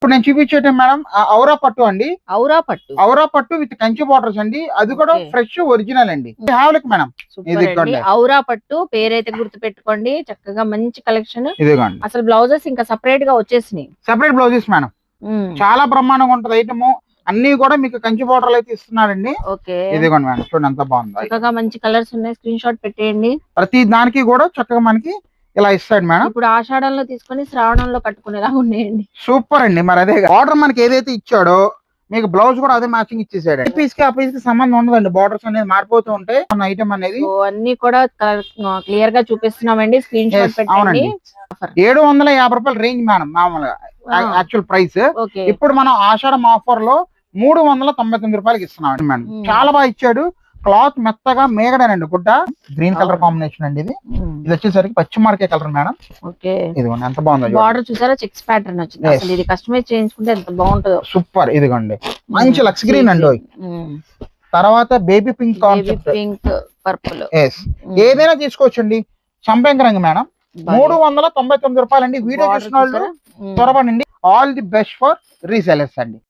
ఇప్పుడు నేను చూపించేటి మేడం ఔరా పట్టు అండి. ఔరా పట్టు. ఔరా పట్టు విత్ కంచి బార్డర్స్ అండి. అది కూడా. ఫ్రెష్ ఒరిజినల్ అండి. హావలిక్ మేడం. ఔరా పట్టు పేరైతే గుర్తు పెట్టుకోండి చక్కగా మంచి కలెక్షన్. ఇదిగోండి. అసలు బ్లౌజెస్ ఇంకా సపరేట్గా వచ్చేసినాయి. Separate blouses madam. చాలా బ్రహ్మాండంగా ఉంటది ఐటమ్. అన్ని కూడా మీకు కంచి బార్డర్లు అయితే ఇస్తున్నారండి. ఇదిగోండి మేడం. చూడండి ఎంత బాగుంది. చక్కగా మంచి కలర్స్ ఉన్నాయి. స్క్రీన్ షాట్ పెట్టేయండి. ప్రతి దానికి కూడా చక్కగా మనకి ఇలా ఇస్తాడు మేడం. ఇప్పుడు ఆషాఢంలో తీసుకొని శ్రావణంలో కట్టుకునేలా ఉన్నాయండి. సూపర్ అండి మరి అదే ఆర్డర్ మనకి ఏదైతే ఇచ్చాడో మీకు బ్లౌజ్ కూడా అదే మ్యాచింగ్ ఇచ్చేసాడు. పీస్కి ఆ పీస్కి సంబంధం ఉండదండి. బార్డర్స్ అనేది మారిపోతూ ఉంటాయి. మన ఐటమ్ అనేది అన్ని కూడా క్లియర్గా చూపిస్తున్నామండి. స్క్రీన్ షాట్ Yes, పెట్టండి. అవునండి. ఏడు వందల యాభై రూపాయలు రేంజ్ మేడం మామూలుగా. యాక్చువల్ ప్రైస్ ఇప్పుడు మనం ఆషాఢం ఆఫర్లో మూడు వందల తొంభై తొమ్మిది రూపాయలకి ఇస్తున్నాం మేడం. Hmm. చాలా బాగా ఇచ్చాడు. క్లాత్ మెత్తగా మేగడనండి గుడ్డ. Green colour. కాంబినేషన్ అండి ఇది. ఇది వచ్చేసరికి పచ్చిమార్కే కలర్ మేడం. ఓకే. ఇదిగోండి ఎంత బాగుందో బార్డర్ చూసారా? చెక్స్ ప్యాటర్న్ వచ్చింది. అసలు ఇది కస్టమైజ్ చేయించుకుంటే ఎంత బాగుంటుందో. సూపర్ ఇదిగోండి. మంచి లక్స్ గ్రీన్ అండి తర్వాత baby pink concept. Pink purple. Yes ఏదైనా తీసుకోవచ్చండి. రంగు మేడం. మూడు వందల తొంభై తొమ్మిది రూపాయలు అండి వీడియో చూసిన వాళ్ళు త్వరపడండి. All the best for resellers అండి.